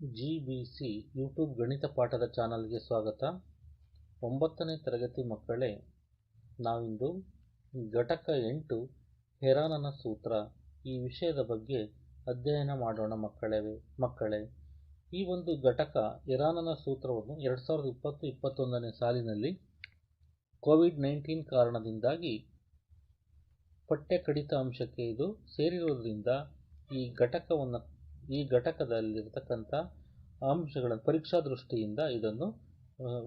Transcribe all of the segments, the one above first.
G B C YouTube ಗಣಿತ ಪಾಠದ ಚಾನಲ್ಗೆ ಸ್ವಾಗತ. ಒಂಬತ್ತನೇ ತರಗತಿ ಮಕ್ಕಳೇ, ನಾವಿಂದು ಘಟಕ ಎಂಟು, ಹೆರಾನನ ಸೂತ್ರ ಈ ವಿಷಯದ ಬಗ್ಗೆ ಅಧ್ಯಯನ ಮಾಡೋಣ ಮಕ್ಕಳೇ ಮಕ್ಕಳೇ. ಈ ಒಂದು ಘಟಕ ಹೆರಾನನ ಸೂತ್ರವನ್ನು ಎರಡು ಸಾವಿರದ ಇಪ್ಪತ್ತು, ಇಪ್ಪತ್ತೊಂದನೇ ಸಾಲಿನಲ್ಲಿ ಕೋವಿಡ್ ನೈನ್ಟೀನ್ ಕಾರಣದಿಂದಾಗಿ ಪಠ್ಯ ಕಡಿತ ಅಂಶಕ್ಕೆ ಇದು ಸೇರಿರೋದ್ರಿಂದ ಈ ಘಟಕವನ್ನು ಈ ಘಟಕದಲ್ಲಿರ್ತಕ್ಕಂಥ ಅಂಶಗಳನ್ನು ಪರೀಕ್ಷಾ ದೃಷ್ಟಿಯಿಂದ ಇದನ್ನು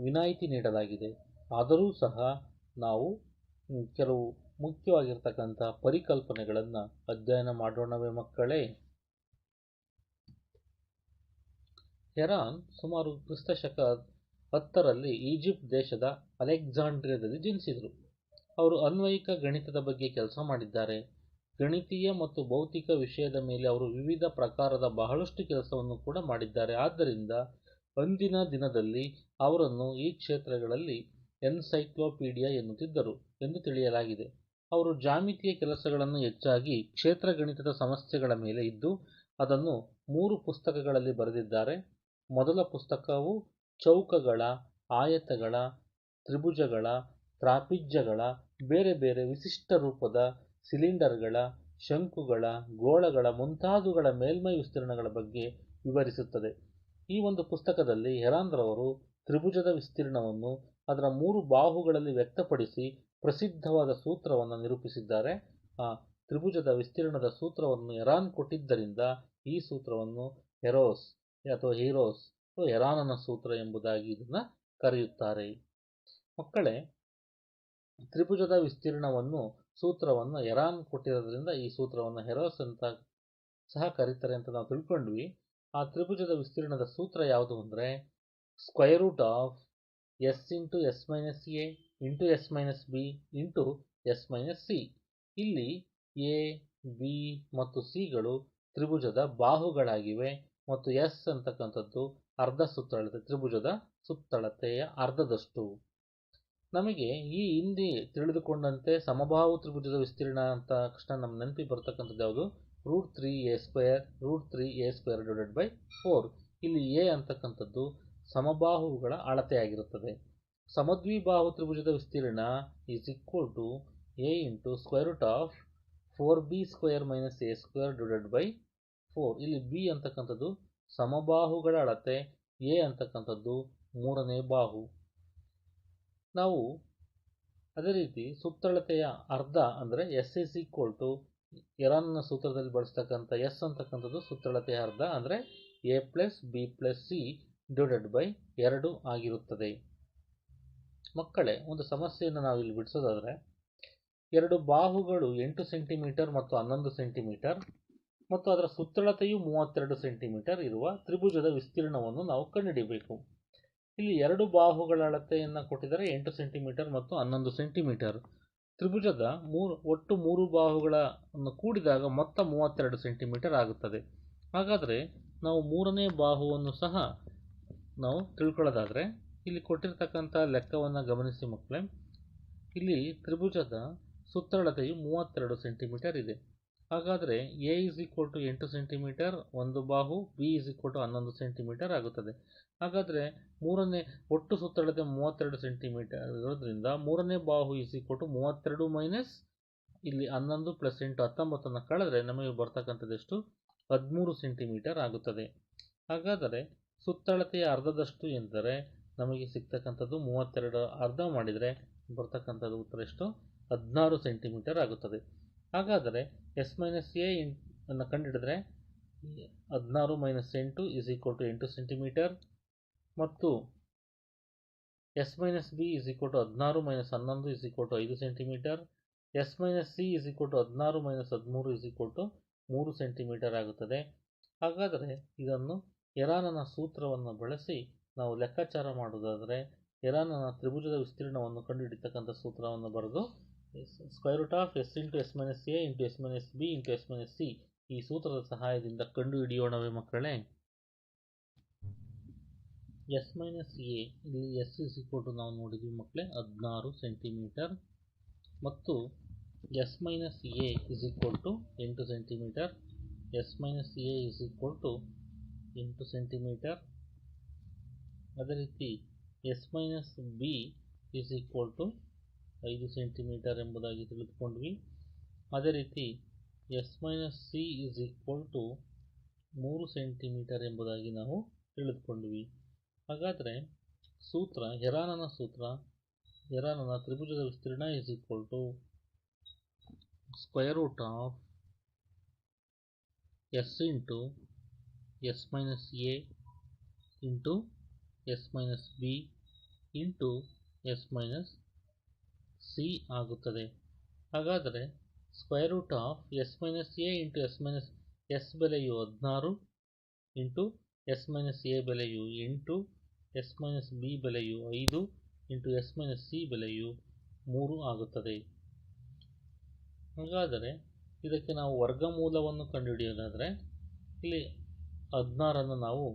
ವಿನಾಯಿತಿ ನೀಡಲಾಗಿದೆ. ಆದರೂ ಸಹ ನಾವು ಕೆಲವು ಮುಖ್ಯವಾಗಿರ್ತಕ್ಕಂಥ ಪರಿಕಲ್ಪನೆಗಳನ್ನು ಅಧ್ಯಯನ ಮಾಡೋಣವೇ ಮಕ್ಕಳೇ. ಹೆರಾನ್ ಸುಮಾರು ಕ್ರಿಸ್ತಶಕ ಹತ್ತರಲ್ಲಿ ಈಜಿಪ್ಟ್ ದೇಶದ ಅಲೆಕ್ಸಾಂಡ್ರಿಯಾದಲ್ಲಿ ಜನಿಸಿದರು. ಅವರು ಅನ್ವಯಿಕ ಗಣಿತದ ಬಗ್ಗೆ ಕೆಲಸ ಮಾಡಿದ್ದಾರೆ. ಗಣಿತೀಯ ಮತ್ತು ಭೌತಿಕ ವಿಷಯದ ಮೇಲೆ ಅವರು ವಿವಿಧ ಪ್ರಕಾರದ ಬಹಳಷ್ಟು ಕೆಲಸವನ್ನು ಕೂಡ ಮಾಡಿದ್ದಾರೆ. ಆದ್ದರಿಂದ ಅಂದಿನ ದಿನದಲ್ಲಿ ಅವರನ್ನು ಈ ಕ್ಷೇತ್ರಗಳಲ್ಲಿ ಎನ್ಸೈಕ್ಲೋಪೀಡಿಯಾ ಎನ್ನುತ್ತಿದ್ದರು ಎಂದು ತಿಳಿಯಲಾಗಿದೆ. ಅವರು ಜಾಮಿತಿಯ ಕೆಲಸಗಳನ್ನು ಹೆಚ್ಚಾಗಿ ಕ್ಷೇತ್ರ ಗಣಿತದ ಸಮಸ್ಯೆಗಳ ಮೇಲೆ ಇದ್ದು, ಅದನ್ನು ಮೂರು ಪುಸ್ತಕಗಳಲ್ಲಿ ಬರೆದಿದ್ದಾರೆ. ಮೊದಲ ಪುಸ್ತಕವು ಚೌಕಗಳ, ಆಯತಗಳ, ತ್ರಿಭುಜಗಳ, ತ್ರಾಪಿಜ್ಯಗಳ, ಬೇರೆ ಬೇರೆ ವಿಶಿಷ್ಟ ರೂಪದ ಸಿಲಿಂಡರ್ಗಳ, ಶಂಕುಗಳ, ಗೋಳಗಳ ಮುಂತಾದವುಗಳ ಮೇಲ್ಮೈ ವಿಸ್ತೀರ್ಣಗಳ ಬಗ್ಗೆ ವಿವರಿಸುತ್ತದೆ. ಈ ಒಂದು ಪುಸ್ತಕದಲ್ಲಿ ಹೆರಾನ್ರವರು ತ್ರಿಭುಜದ ವಿಸ್ತೀರ್ಣವನ್ನು ಅದರ ಮೂರು ಬಾಹುಗಳಲ್ಲಿ ವ್ಯಕ್ತಪಡಿಸಿ ಪ್ರಸಿದ್ಧವಾದ ಸೂತ್ರವನ್ನು ನಿರೂಪಿಸಿದ್ದಾರೆ. ಆ ತ್ರಿಭುಜದ ವಿಸ್ತೀರ್ಣದ ಸೂತ್ರವನ್ನು ಹೆರಾನ್ ಕೊಟ್ಟಿದ್ದರಿಂದ ಈ ಸೂತ್ರವನ್ನು ಹೆರೋಸ್ ಅಥವಾ ಹೀರೋಸ್ ಅಥವಾ ಹೆರಾನನ ಸೂತ್ರ ಎಂಬುದಾಗಿ ಇದನ್ನು ಕರೆಯುತ್ತಾರೆ. ಮಕ್ಕಳೇ, ತ್ರಿಭುಜದ ವಿಸ್ತೀರ್ಣವನ್ನು ಸೂತ್ರವನ್ನು ಎರಾನ್ ಕೊಟ್ಟಿರೋದ್ರಿಂದ ಈ ಸೂತ್ರವನ್ನು ಹೆರೋಸ್ ಅಂತ ಸಹ ಕರೀತಾರೆ ಅಂತ ನಾವು ತಿಳ್ಕೊಂಡ್ವಿ. ಆ ತ್ರಿಭುಜದ ವಿಸ್ತೀರ್ಣದ ಸೂತ್ರ ಯಾವುದು ಅಂದರೆ square root of S into S minus A into S minus B into S minus C ಇಲ್ಲಿ ಎ ಬಿ ಮತ್ತು ಸಿಗಳು ತ್ರಿಭುಜದ ಬಾಹುಗಳಾಗಿವೆ ಮತ್ತು ಎಸ್ ಅಂತಕ್ಕಂಥದ್ದು ಅರ್ಧ ಸುತ್ತಳತೆ, ತ್ರಿಭುಜದ ಸುತ್ತಳತೆಯ ಅರ್ಧದಷ್ಟು. ನಮಗೆ ಈ ಹಿಂದೆ ತಿಳಿದುಕೊಂಡಂತೆ ಸಮಬಾಹು ತ್ರಿಭುಜದ ವಿಸ್ತೀರ್ಣ ಅಂತ ಕೃಷ್ಣ ನಮ್ಮ ನೆನಪಿ ಬರ್ತಕ್ಕಂಥದ್ದು ಯಾವುದು? Root three A square root three A square divided by four ಇಲ್ಲಿ ಎ ಅಂತಕ್ಕಂಥದ್ದು ಸಮಬಾಹುಗಳ ಅಳತೆಯಾಗಿರುತ್ತದೆ ಸಮದ್ವಿಬಾಹು ತ್ರಿಭುಜದ ವಿಸ್ತೀರ್ಣ is equal to A into square root of four B square minus A square divided by four ಇಲ್ಲಿ ಬಿ ಅಂತಕ್ಕಂಥದ್ದು ಸಮಬಾಹುಗಳ ಅಳತೆ ಎ ಅಂತಕ್ಕಂಥದ್ದು ಮೂರನೇ ಬಾಹು. ನಾವು ಅದೇ ರೀತಿ ಸುತ್ತಳತೆಯ ಅರ್ಧ ಅಂದರೆ ಎಸ್ ಎಸ್ ಈಕ್ವಲ್ ಟು ಇರಾನ್ನ ಸೂತ್ರದಲ್ಲಿ ಬಳಸ್ತಕ್ಕಂಥ ಎಸ್ ಅಂತಕ್ಕಂಥದ್ದು ಸುತ್ತಳತೆಯ ಅರ್ಧ ಅಂದರೆ A plus B plus C divided by ಎರಡು ಆಗಿರುತ್ತದೆ. ಮಕ್ಕಳೇ, ಒಂದು ಸಮಸ್ಯೆಯನ್ನು ನಾವು ಇಲ್ಲಿ ಬಿಡಿಸೋದಾದರೆ, ಎರಡು ಬಾಹುಗಳು ಎಂಟು ಸೆಂಟಿಮೀಟರ್ ಮತ್ತು ಹನ್ನೊಂದು ಸೆಂಟಿಮೀಟರ್ ಮತ್ತು ಅದರ ಸುತ್ತಳತೆಯು ಮೂವತ್ತೆರಡು ಸೆಂಟಿಮೀಟರ್ ಇರುವ ತ್ರಿಭುಜದ ವಿಸ್ತೀರ್ಣವನ್ನು ನಾವು ಕಂಡುಹಿಡಿಯಬೇಕು. ಇಲ್ಲಿ ಎರಡು ಬಾಹುಗಳ ಅಳತೆಯನ್ನು ಕೊಟ್ಟಿದ್ದಾರೆ, ಎಂಟು ಸೆಂಟಿಮೀಟರ್ ಮತ್ತು ಹನ್ನೊಂದು ಸೆಂಟಿಮೀಟರ್. ತ್ರಿಭುಜದ ಮೂರು, ಒಟ್ಟು ಮೂರು ಬಾಹುಗಳನ್ನು ಕೂಡಿದಾಗ ಮೊತ್ತ ಮೂವತ್ತೆರಡು ಸೆಂಟಿಮೀಟರ್ ಆಗುತ್ತದೆ. ಹಾಗಾದರೆ ನಾವು ಮೂರನೇ ಬಾಹುವನ್ನು ಸಹ ನಾವು ತಿಳ್ಕೊಳ್ಳೋದಾದರೆ, ಇಲ್ಲಿ ಕೊಟ್ಟಿರ್ತಕ್ಕಂಥ ಲೆಕ್ಕವನ್ನು ಗಮನಿಸಿ ಮಕ್ಕಳೇ. ಇಲ್ಲಿ ತ್ರಿಭುಜದ ಸುತ್ತಳತೆಯು ಮೂವತ್ತೆರಡು ಸೆಂಟಿಮೀಟರ್ ಇದೆ. ಹಾಗಾದರೆ ಎ ಇಸ್ ಈಕ್ವಲ್ ಟು ಎಂಟು ಸೆಂಟಿಮೀಟರ್, ಒಂದು ಬಾಹು ಬಿ ಇಸ್ ಈಕ್ವಲ್ ಟು ಹನ್ನೊಂದು ಸೆಂಟಿಮೀಟರ್ ಆಗುತ್ತದೆ. ಹಾಗಾದರೆ ಮೂರನೇ ಒಟ್ಟು ಸುತ್ತಳತೆ ಮೂವತ್ತೆರಡು ಸೆಂಟಿಮೀಟರ್ ಇರೋದ್ರಿಂದ ಮೂರನೇ ಬಾಹು ಇಸ್ ಈಕ್ವಲ್ ಟು ಮೂವತ್ತೆರಡು ಮೈನಸ್ ಇಲ್ಲಿ ಹನ್ನೊಂದು ಪ್ಲಸ್ ಎಂಟು ಹತ್ತೊಂಬತ್ತನ್ನು ಕಳೆದ್ರೆ ನಮಗೆ ಬರ್ತಕ್ಕಂಥದ್ದೆಷ್ಟು ಹದಿಮೂರು ಸೆಂಟಿಮೀಟರ್ ಆಗುತ್ತದೆ. ಹಾಗಾದರೆ ಸುತ್ತಳತೆಯ ಅರ್ಧದಷ್ಟು ಎಂದರೆ ನಮಗೆ ಸಿಗ್ತಕ್ಕಂಥದ್ದು ಮೂವತ್ತೆರಡು. ಅರ್ಧ ಮಾಡಿದರೆ ಬರ್ತಕ್ಕಂಥದ್ದು ಉತ್ತರ ಎಷ್ಟು? ಹದಿನಾರು ಸೆಂಟಿಮೀಟರ್ ಆಗುತ್ತದೆ. ಹಾಗಾದರೆ ಎಸ್ ಮೈನಸ್ ಎ ಅನ್ನು ಕಂಡುಹಿಡಿದ್ರೆ ಹದಿನಾರು ಮೈನಸ್ ಎಂಟು ಇಸ್ ಈಕ್ವಲ್ ಟು ಎಂಟು ಸೆಂಟಿಮೀಟರ್. ಮತ್ತು S minus B is equal to ಹದಿನಾರು ಮೈನಸ್ ಹನ್ನೊಂದು ಇಸ್ ಈಕ್ವಲ್ ಟು ಐದು centimetre S minus C is equal to ಹದಿನಾರು ಮೈನಸ್ ಹದಿಮೂರು ಇಸ್ ಈಕ್ವಲ್ ಟು ಮೂರು ಸೆಂಟಿಮೀಟರ್ ಆಗುತ್ತದೆ. ಹಾಗಾದರೆ ಇದನ್ನು ಎರಾನನ ಸೂತ್ರವನ್ನು ಬಳಸಿ ನಾವು ಲೆಕ್ಕಾಚಾರ ಮಾಡುವುದಾದರೆ ಎರಾನನ ತ್ರಿಭುಜದ ವಿಸ್ತೀರ್ಣವನ್ನು ಕಂಡುಹಿಡಿತಕ್ಕಂಥ ಸೂತ್ರವನ್ನು ಬರೆದು square root of S into S minus A into S minus B into S minus C ಈ ಸೂತ್ರದ ಸಹಾಯದಿಂದ ಕಂಡುಹಿಡಿಯೋಣವೇ ಮಕ್ಕಳೇ. ಎಸ್ ಮೈನಸ್ ಎ ಇಲ್ಲಿ ಎಸ್ ಇಸ್ ಈಕ್ವಲ್ ಟು ನಾವು ನೋಡಿದ್ವಿ ಮಕ್ಕಳೇ ಹದಿನಾರು ಸೆಂಟಿಮೀಟರ್ ಮತ್ತು S minus A is equal to ಎಂಟು centimetre S minus A is equal to ಎಂಟು ಸೆಂಟಿಮೀಟರ್ ಅದೇ ರೀತಿ S minus B is equal to ಐದು ಸೆಂಟಿಮೀಟರ್ ಎಂಬುದಾಗಿ ತಿಳಿದುಕೊಂಡ್ವಿ. ಅದೇ ರೀತಿ S minus C is equal to ಮೂರು ಸೆಂಟಿಮೀಟರ್ ಎಂಬುದಾಗಿ ನಾವು ತಿಳಿದುಕೊಂಡ್ವಿ. ಹಾಗಾದರೆ ಸೂತ್ರ, ಹೆರಾನನ ಸೂತ್ರ, ಹೆರಾನನ ತ್ರಿಭುಜದ ವಿಸ್ತೀರ್ಣ is equal to square root of S into S minus A into S minus B into S minus C ಆಗುತ್ತದೆ. ಹಾಗಾದರೆ square root of S minus A into S minus S ಬೆಲೆಯು ಹದಿನಾರು ಇಂಟು ಎಸ್ ಮೈನಸ್ ಎ ಬೆಲೆಯು ಎಂಟು S minus B ಬೆಲೆಯು ಐದು into S minus C ಬೆಲೆಯು ಮೂರು ಆಗುತ್ತದೆ. ಹಾಗಾದರೆ ಇದಕ್ಕೆ ನಾವು ವರ್ಗಮೂಲವನ್ನು ಕಂಡುಹಿಡಿಯೋದಾದರೆ ಇಲ್ಲಿ ಹದಿನಾರನ್ನು ನಾವು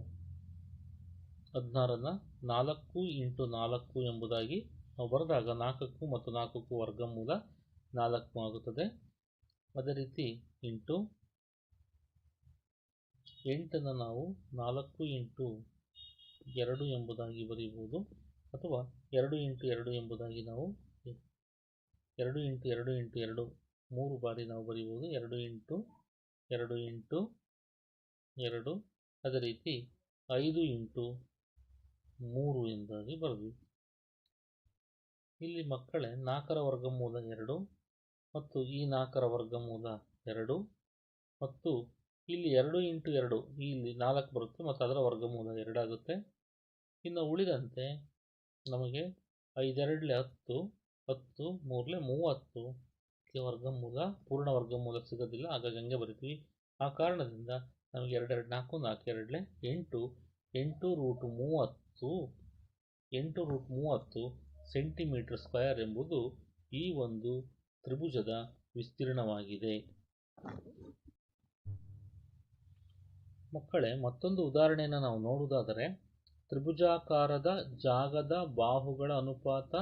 ಹದಿನಾರನ್ನು ನಾಲ್ಕು ಇಂಟು ನಾಲ್ಕು ಎಂಬುದಾಗಿ ನಾವು ಬರೆದಾಗ ನಾಲ್ಕಕ್ಕೂ ಮತ್ತು ನಾಲ್ಕಕ್ಕೂ ವರ್ಗಮೂಲ ನಾಲ್ಕು ಆಗುತ್ತದೆ. ಅದೇ ರೀತಿ ಇಂಟು ಎಂಟನ್ನು ನಾವು ನಾಲ್ಕು ಇಂಟು ಎರಡು ಎಂಬುದಾಗಿ ಬರೆಯಬಹುದು ಅಥವಾ ಎರಡು ಇಂಟು ಎರಡು ಎಂಬುದಾಗಿ ನಾವು ಎರಡು ಇಂಟು ಎರಡು ಇಂಟು ಎರಡು ಮೂರು ಬಾರಿ ನಾವು ಬರೆಯಬಹುದು ಎರಡು ಇಂಟು ಎರಡು ಇಂಟು ಎರಡು ಅದೇ ರೀತಿ ಐದು ಇಂಟು ಮೂರು ಎಂಬುದಾಗಿ ಬರೆದ್ವಿ. ಇಲ್ಲಿ ಮಕ್ಕಳೇ ನಾಲ್ಕರ ವರ್ಗಮೂಲ ಎರಡು ಮತ್ತು ಈ ನಾಲ್ಕರ ವರ್ಗಮೂಲ ಎರಡು ಮತ್ತು ಇಲ್ಲಿ ಎರಡು ಇಂಟು ಎರಡು, ಇಲ್ಲಿ ನಾಲ್ಕು ಬರುತ್ತೆ ಮತ್ತು ಅದರ ವರ್ಗಮೂಲ ಎರಡಾಗುತ್ತೆ. ಇನ್ನು ಉಳಿದಂತೆ ನಮಗೆ ಐದೆರಡಲೆ ಹತ್ತು ಹತ್ತು, ಮೂರಲೆ ಮೂವತ್ತು ವರ್ಗಮೂಲ, ಪೂರ್ಣ ವರ್ಗಮೂಲ ಸಿಗೋದಿಲ್ಲ. ಹಾಗಾಗಿ ಹಂಗೆ ಬರಿತೀವಿ. ಆ ಕಾರಣದಿಂದ ನಮಗೆ ಎರಡೆರಡು, ನಾಲ್ಕು ನಾಲ್ಕು, ಎರಡಲೆ ಎಂಟು ಎಂಟು ರೂಟ್ ಮೂವತ್ತು, ಎಂಟು ರೂಟ್ ಮೂವತ್ತು ಸೆಂಟಿಮೀಟರ್ ಸ್ಕ್ವೇರ್ ಎಂಬುದು ಈ ಒಂದು ತ್ರಿಭುಜದ ವಿಸ್ತೀರ್ಣವಾಗಿದೆ. ಮಕ್ಕಳೇ, ಮತ್ತೊಂದು ಉದಾಹರಣೆಯನ್ನು ನಾವು ನೋಡುವುದಾದರೆ ತ್ರಿಭುಜಾಕಾರದ ಜಾಗದ ಬಾಹುಗಳ ಅನುಪಾತ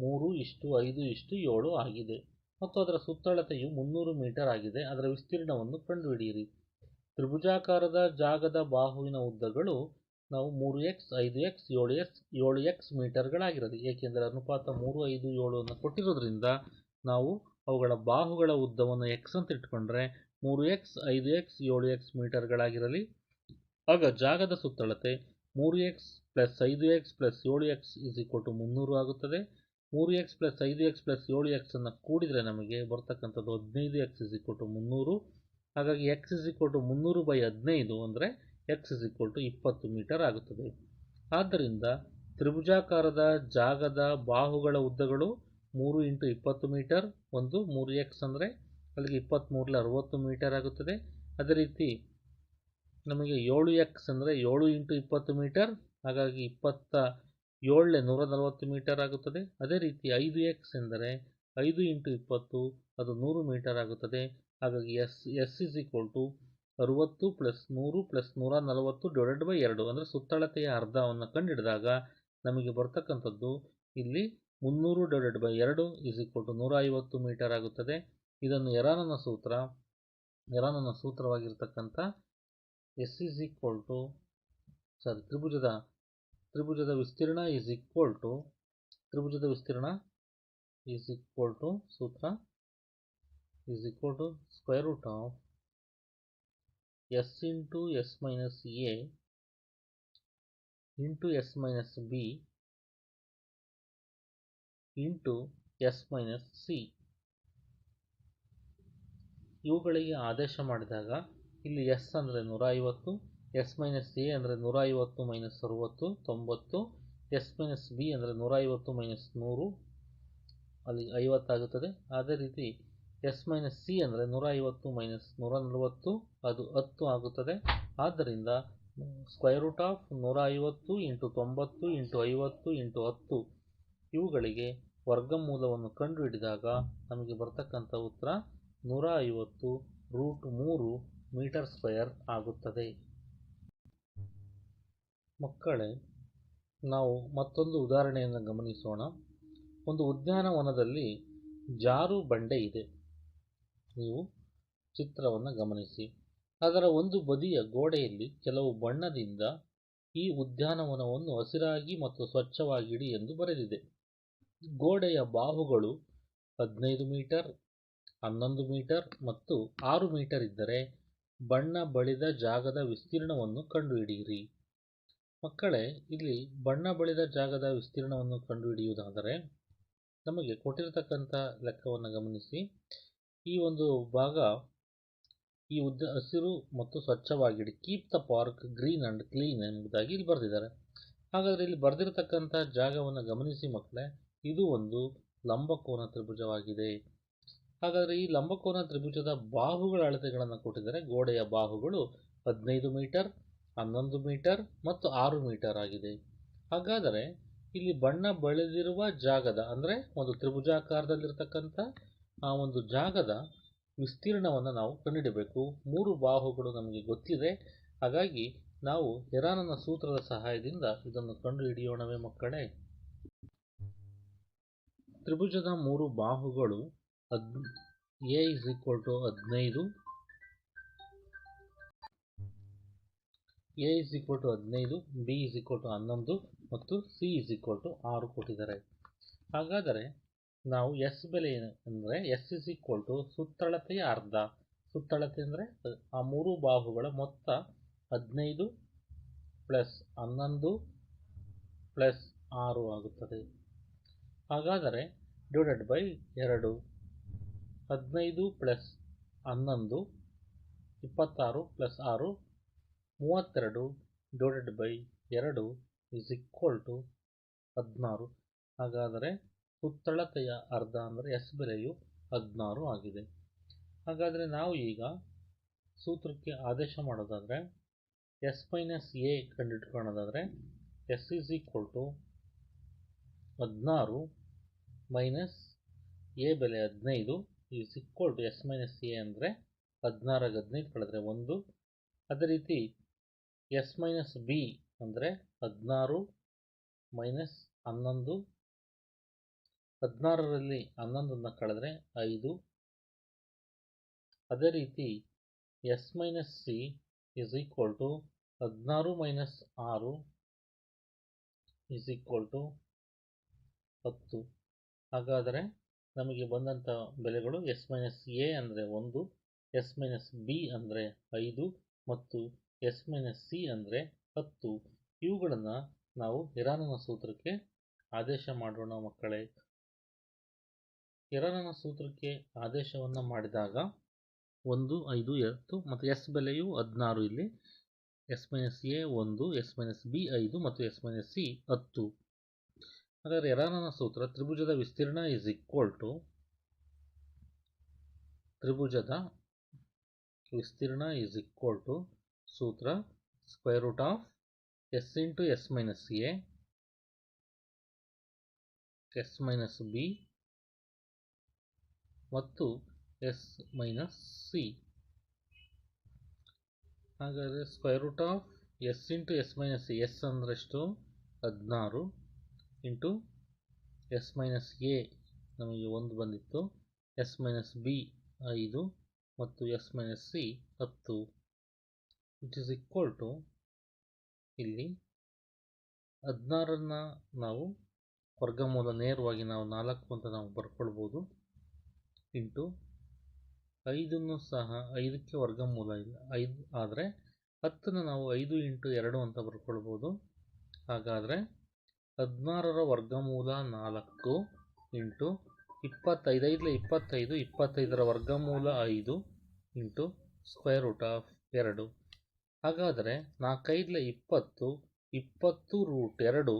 ಮೂರು ಇಷ್ಟು, ಐದು ಇಷ್ಟು, ಏಳು ಆಗಿದೆ. ಮತ್ತು ಅದರ ಸುತ್ತಳತೆಯು ಮುನ್ನೂರು ಮೀಟರ್ ಆಗಿದೆ. ಅದರ ವಿಸ್ತೀರ್ಣವನ್ನು ಕಂಡುಹಿಡಿಯಿರಿ. ತ್ರಿಭುಜಾಕಾರದ ಜಾಗದ ಬಾಹುವಿನ ಉದ್ದಗಳು ನಾವು ಮೂರು ಎಕ್ಸ್, ಐದು ಎಕ್ಸ್, ಏಳು ಎಕ್ಸ್ ಏಳು ಎಕ್ಸ್ ಮೀಟರ್ಗಳಾಗಿರೋದು. ಏಕೆಂದರೆ ಅನುಪಾತ ಮೂರು, ಐದು, ಏಳು ಅನ್ನು ಕೊಟ್ಟಿರೋದ್ರಿಂದ ನಾವು ಅವುಗಳ ಬಾಹುಗಳ ಉದ್ದವನ್ನು ಎಕ್ಸ್ ಅಂತ ಇಟ್ಕೊಂಡ್ರೆ ಮೂರು ಎಕ್ಸ್, ಐದು ಎಕ್ಸ್, ಏಳು ಎಕ್ಸ್ ಮೀಟರ್ಗಳಾಗಿರಲಿ. ಆಗ ಜಾಗದ ಸುತ್ತಳತೆ ಮೂರು ಎಕ್ಸ್ ಪ್ಲಸ್ ಐದು ಎಕ್ಸ್ ಪ್ಲಸ್ ಏಳು ಎಕ್ಸ್ ಇಸ್ ಈಕ್ವಲ್ ಟು ಮುನ್ನೂರು ಆಗುತ್ತದೆ. ಮೂರು ಎಕ್ಸ್ ಪ್ಲಸ್ ಐದು ಎಕ್ಸ್ ಪ್ಲಸ್ ಏಳು ಎಕ್ಸನ್ನು ಕೂಡಿದರೆ ನಮಗೆ ಬರ್ತಕ್ಕಂಥದ್ದು ಹದಿನೈದು ಎಕ್ಸ್ ಇಸ್ ಈಕ್ವಲ್ ಟು ಮುನ್ನೂರು. ಹಾಗಾಗಿ ಎಕ್ಸ್ ಇಸ್ ಈಕ್ವಲ್ ಟು ಮುನ್ನೂರು ಬೈ ಹದಿನೈದು ಅಂದರೆ ಎಕ್ಸ್ ಇಸ್ ಈಕ್ವಲ್ ಟು ಇಪ್ಪತ್ತು ಮೀಟರ್ ಆಗುತ್ತದೆ. ಆದ್ದರಿಂದ ತ್ರಿಭುಜಾಕಾರದ ಜಾಗದ ಬಾಹುಗಳ ಉದ್ದಗಳು ಮೂರು ಇಂಟು ಇಪ್ಪತ್ತು ಮೀಟರ್. ಒಂದು ಮೂರು ಎಕ್ಸ್ ಅಂದರೆ ಅಲ್ಲಿಗೆ ಇಪ್ಪತ್ತ್ಮೂರಲ್ಲಿ ಅರುವತ್ತು ಮೀಟರ್ ಆಗುತ್ತದೆ. ಅದೇ ರೀತಿ ನಮಗೆ ಏಳು ಎಕ್ಸ್ ಅಂದರೆ ಏಳು ಇಂಟು ಇಪ್ಪತ್ತು ಮೀಟರ್, ಹಾಗಾಗಿ ಇಪ್ಪತ್ತ ಏಳನೇ ನೂರ ನಲವತ್ತು ಮೀಟರ್ ಆಗುತ್ತದೆ. ಅದೇ ರೀತಿ ಐದು ಎಕ್ಸ್ ಎಂದರೆ ಐದು ಇಂಟು ಇಪ್ಪತ್ತು, ಅದು ನೂರು ಮೀಟರ್ ಆಗುತ್ತದೆ. ಹಾಗಾಗಿ S S is equal to ಅರುವತ್ತು ಪ್ಲಸ್ ನೂರು ಪ್ಲಸ್ ನೂರ ನಲವತ್ತು ಡಿವೈಡೆಡ್ ಬೈ ಎರಡು ಅಂದರೆ ಸುತ್ತಳತೆಯ ಅರ್ಧವನ್ನು ಕಂಡುಹಿಡಿದಾಗ ನಮಗೆ ಬರ್ತಕ್ಕಂಥದ್ದು ಇಲ್ಲಿ ಮುನ್ನೂರು ಡಿವೈಡೆಡ್ ಬೈ ಎರಡು ಇಸ್ ಈಕ್ವಲ್ ಟು ನೂರ ಐವತ್ತು ಮೀಟರ್ ಆಗುತ್ತದೆ. ಇದನ್ನು ಎರಾನನ ಸೂತ್ರ ಎರಾನನ ಸೂತ್ರವಾಗಿರ್ತಕ್ಕಂಥ S is equal to sorry ತ್ರಿಭುಜದ ತ್ರಿಭುಜದ ವಿಸ್ತೀರ್ಣ ಈಸ್ ಈಕ್ವಲ್ ಟು ತ್ರಿಭುಜದ ವಿಸ್ತೀರ್ಣ ಈಸ್ ಈಕ್ವಲ್ ಟು ಸೂತ್ರ is equal to square root of S into S minus A into S minus B into S minus C ಇವುಗಳಿಗೆ ಆದೇಶ ಮಾಡಿದಾಗ ಇಲ್ಲಿ ಎಸ್ ಅಂದರೆ ನೂರ ಐವತ್ತು ಎಸ್ ಮೈನಸ್ ಎ ಅಂದರೆ ನೂರ ಐವತ್ತು ಮೈನಸ್ ಅರುವತ್ತು, ತೊಂಬತ್ತು ಎಸ್ ಮೈನಸ್ ಬಿ ಅಂದರೆ ನೂರ ಐವತ್ತು ಮೈನಸ್ ನೂರು. ಅಲ್ಲಿ ಐವತ್ತಾಗುತ್ತದೆ ಅದೇ ರೀತಿ ಎಸ್ ಮೈನಸ್ ಸಿ ಅಂದರೆ ನೂರ ಐವತ್ತು ಮೈನಸ್ ನೂರ ನಲವತ್ತು ಅದು ಹತ್ತು ಆಗುತ್ತದೆ. ಆದ್ದರಿಂದ ಸ್ಕ್ವೈರ್ ರೂಟ್ ಆಫ್ ನೂರ ಐವತ್ತು ಇಂಟು ತೊಂಬತ್ತು ಇಂಟು ಐವತ್ತು ಇಂಟು ಹತ್ತು ಇವುಗಳಿಗೆ ವರ್ಗಮೂಲವನ್ನು ಕಂಡುಹಿಡಿದಾಗ ನಮಗೆ ಬರ್ತಕ್ಕಂಥ ಉತ್ತರ ನೂರ ಐವತ್ತು ರೂಟ್ ಮೂರು ಮೀಟರ್ ಸ್ಕ್ವೇರ್ ಆಗುತ್ತದೆ. ಮಕ್ಕಳೇ, ನಾವು ಮತ್ತೊಂದು ಉದಾಹರಣೆಯನ್ನು ಗಮನಿಸೋಣ. ಒಂದು ಉದ್ಯಾನವನದಲ್ಲಿ ಜಾರು ಬಂಡೆ ಇದೆ. ನೀವು ಚಿತ್ರವನ್ನು ಗಮನಿಸಿ. ಅದರ ಒಂದು ಬದಿಯ ಗೋಡೆಯಲ್ಲಿ ಕೆಲವು ಬಣ್ಣದಿಂದ ಈ ಉದ್ಯಾನವನವನ್ನು ಹಸಿರಾಗಿ ಮತ್ತು ಸ್ವಚ್ಛವಾಗಿಡಿ ಎಂದು ಬರೆದಿದೆ. ಗೋಡೆಯ ಬಾಹುಗಳು ಹದಿನೈದು ಮೀಟರ್, ಹನ್ನೊಂದು ಮೀಟರ್ ಮತ್ತು ಆರು ಮೀಟರ್ ಇದ್ದರೆ ಬಣ್ಣ ಬಳಿದ ಜಾಗದ ವಿಸ್ತೀರ್ಣವನ್ನು ಕಂಡುಹಿಡಿಯಿರಿ. ಮಕ್ಕಳೇ, ಇಲ್ಲಿ ಬಣ್ಣ ಬಳಿದ ಜಾಗದ ವಿಸ್ತೀರ್ಣವನ್ನು ಕಂಡುಹಿಡಿಯುವುದಾದರೆ, ನಮಗೆ ಕೊಟ್ಟಿರತಕ್ಕಂಥ ಲೆಕ್ಕವನ್ನು ಗಮನಿಸಿ. ಈ ಒಂದು ಭಾಗ ಈ ಉದ್ದ, ಹಸಿರು ಮತ್ತು ಸ್ವಚ್ಛವಾಗಿಡಿ keep the park green and clean ಎಂಬುದಾಗಿ ಇಲ್ಲಿ ಬರೆದಿದ್ದಾರೆ. ಹಾಗಾದರೆ ಇಲ್ಲಿ ಬರೆದಿರತಕ್ಕಂಥ ಜಾಗವನ್ನು ಗಮನಿಸಿ ಮಕ್ಕಳೇ, ಇದು ಒಂದು ಲಂಬಕೋನ ತ್ರಿಭುಜವಾಗಿದೆ. ಹಾಗಾದರೆ ಈ ಲಂಬಕೋನ ತ್ರಿಭುಜದ ಬಾಹುಗಳ ಅಳತೆಗಳನ್ನು ಕೊಟ್ಟಿದ್ದಾರೆ. ಗೋಡೆಯ ಬಾಹುಗಳು ಹದಿನೈದು ಮೀಟರ್, ಹನ್ನೊಂದು ಮೀಟರ್ ಮತ್ತು ಆರು ಮೀಟರ್ ಆಗಿದೆ. ಹಾಗಾದರೆ ಇಲ್ಲಿ ಬಣ್ಣ ಬಳಿದಿರುವ ಜಾಗದ, ಅಂದರೆ ಒಂದು ತ್ರಿಭುಜಾಕಾರದಲ್ಲಿರ್ತಕ್ಕಂಥ ಆ ಒಂದು ಜಾಗದ ವಿಸ್ತೀರ್ಣವನ್ನು ನಾವು ಕಂಡುಹಿಡಬೇಕು ಮೂರು ಬಾಹುಗಳು ನಮಗೆ ಗೊತ್ತಿದೆ. ಹಾಗಾಗಿ ನಾವು ಹೆರಾನನ ಸೂತ್ರದ ಸಹಾಯದಿಂದ ಇದನ್ನು ಕಂಡುಹಿಡಿಯೋಣವೇ ಮಕ್ಕಳೇ. ತ್ರಿಭುಜದ ಮೂರು ಬಾಹುಗಳು ಹದ್ ಎ ಇಸ್ ಈಕ್ವಲ್ ಟು ಹದಿನೈದು. ಎ ಇಸ್ ಈಕ್ವಲ್ ಟು ಹದಿನೈದು, ಬಿ ಇಸ್ ಈಕ್ವಲ್ ಟು ಹನ್ನೊಂದು ಮತ್ತು ಸಿ ಇಸ್ ಈಕ್ವಲ್ ಟು ಆರು ಕೊಟ್ಟಿದ್ದಾರೆ. ಹಾಗಾದರೆ ನಾವು ಎಸ್ ಬೆಲೆ ಅಂದರೆ ಎಸ್ ಇಸ್ ಈಕ್ವಲ್ ಟು ಸುತ್ತಳತೆಯ ಅರ್ಧ. ಸುತ್ತಳತೆ ಅಂದರೆ ಆ ಮೂರು ಬಾಹುಗಳ ಮೊತ್ತ ಹದಿನೈದು ಪ್ಲಸ್ ಹನ್ನೊಂದು ಪ್ಲಸ್ ಆರು ಆಗುತ್ತದೆ. ಹಾಗಾದರೆ ಡಿವೈಡೆಡ್ ಬೈ ಎರಡು. ಹದಿನೈದು ಪ್ಲಸ್ ಹನ್ನೊಂದು, ಇಪ್ಪತ್ತಾರು ಪ್ಲಸ್ ಆರು, ಮೂವತ್ತೆರಡು ಡಿವೈಡೆಡ್ ಬೈ ಎರಡು ಇಸ್ ಈಕ್ವಲ್ ಟು ಹದಿನಾರು. ಹಾಗಾದರೆ ಸುತ್ತಳತೆಯ ಅರ್ಧ ಅಂದರೆ ಎಸ್ ಬೆಲೆಯು ಹದಿನಾರು ಆಗಿದೆ. ಹಾಗಾದರೆ ನಾವು ಈಗ ಸೂತ್ರಕ್ಕೆ ಆದೇಶ ಮಾಡೋದಾದರೆ ಎಸ್ ಮೈನಸ್ ಎ ಕಂಡುಹಿಡ್ಕೊಳ್ಳೋದಾದರೆ ಎಸ್ ಈಸ್ ಈಕ್ವಲ್ ಟು ಹದಿನಾರು ಮೈನಸ್ ಎ ಬೆಲೆ ಹದಿನೈದು is equal S minus A ಅಂದರೆ ಹದಿನಾರಾಗ ಹದಿನೈದು ಕಳೆದ್ರೆ ಒಂದು. ಅದೇ ರೀತಿ ಎಸ್ ಮೈನಸ್ ಬಿ ಅಂದರೆ ಹದಿನಾರು ಮೈನಸ್ ಹನ್ನೊಂದು. ಹದಿನಾರರಲ್ಲಿ ಹನ್ನೊಂದನ್ನು ಕಳೆದ್ರೆ ಐದು. ಅದೇ ರೀತಿ S minus C is equal to ಹದಿನಾರು ಮೈನಸ್ ಆರು ಇಸ್ ಈಕ್ವಲ್ ಟು ಹತ್ತು. ಹಾಗಾದರೆ ನಮಗೆ ಬಂದಂಥ ಬೆಲೆಗಳು ಎಸ್ ಮೈನಸ್ ಎ ಅಂದರೆ ಒಂದು ಎಸ್ ಮೈನಸ್ ಬಿ ಅಂದರೆ ಐದು ಮತ್ತು ಎಸ್ ಮೈನಸ್ ಸಿ ಅಂದರೆ ಹತ್ತು. ಇವುಗಳನ್ನು ನಾವು ಹಿರಾನನ ಸೂತ್ರಕ್ಕೆ ಆದೇಶ ಮಾಡೋಣ ಮಕ್ಕಳೇ. ಹಿರಾನನ ಸೂತ್ರಕ್ಕೆ ಆದೇಶವನ್ನು ಮಾಡಿದಾಗ ಒಂದು, ಐದು ಎತ್ತು ಮತ್ತು ಎಸ್ ಬೆಲೆಯು ಹದಿನಾರು ಇಲ್ಲಿ. ಎಸ್ ಮೈನಸ್ ಎ ಒಂದು ಎಸ್ ಮೈನಸ್ ಬಿ ಐದು ಮತ್ತು ಎಸ್ ಮೈನಸ್ ಸಿ ಹತ್ತು. ಹಾಗಾದರೆ ಎರಾನನ ಸೂತ್ರ ತ್ರಿಭುಜದ ವಿಸ್ತೀರ್ಣ ಇಸ್ ಈಕ್ವಲ್ ಟು ತ್ರಿಭುಜದ ವಿಸ್ತೀರ್ಣ ಇಸ್ ಈಕ್ವಲ್ ಟು ಸೂತ್ರ square root of S into S minus A S minus B ಮತ್ತು ಎಸ್ ಮೈನಸ್ ಸಿ ಹಾಗಾದರೆ square root of S into S minus S ಅಂದ್ರೆಷ್ಟು ಹದಿನಾರು. ಇಂಟು ಎಸ್ ಮೈನಸ್ ಎ ನಮಗೆ ಒಂದು ಬಂದಿತ್ತು. S minus B ಐದು ಮತ್ತು S minus C ಹತ್ತು. It is equal to ಇಲ್ಲಿ ಹದಿನಾರನ್ನು ನಾವು ವರ್ಗಮೂಲ ನೇರವಾಗಿ ನಾವು ನಾಲ್ಕು ಅಂತ ನಾವು ಬರ್ಕೊಳ್ಬೋದು. ಇಂಟು ಐದನ್ನು ಸಹ ಐದಕ್ಕೆ ವರ್ಗಮೂಲ ಇಲ್ಲ. ಐದು ಆದರೆ ಹತ್ತನ್ನು ನಾವು ಐದು ಇಂಟು ಎರಡು ಅಂತ ಬರ್ಕೊಳ್ಬೋದು. ಹಾಗಾದರೆ ಹದಿನಾರರ ವರ್ಗಮೂಲ ನಾಲ್ಕು ಇಂಟು ಇಪ್ಪತ್ತೈದು ಇಪ್ಪತ್ತೈದು, ಇಪ್ಪತ್ತೈದರ ವರ್ಗಮೂಲ ಐದು ಇಂಟು ಸ್ಕ್ವೇರ್ ರೂಟ್ ಆಫ್ ಎರಡು. ಹಾಗಾದರೆ ನಾಲ್ಕೈದಲೆ ಇಪ್ಪತ್ತು ಇಪ್ಪತ್ತು ರೂಟ್ ಎರಡು,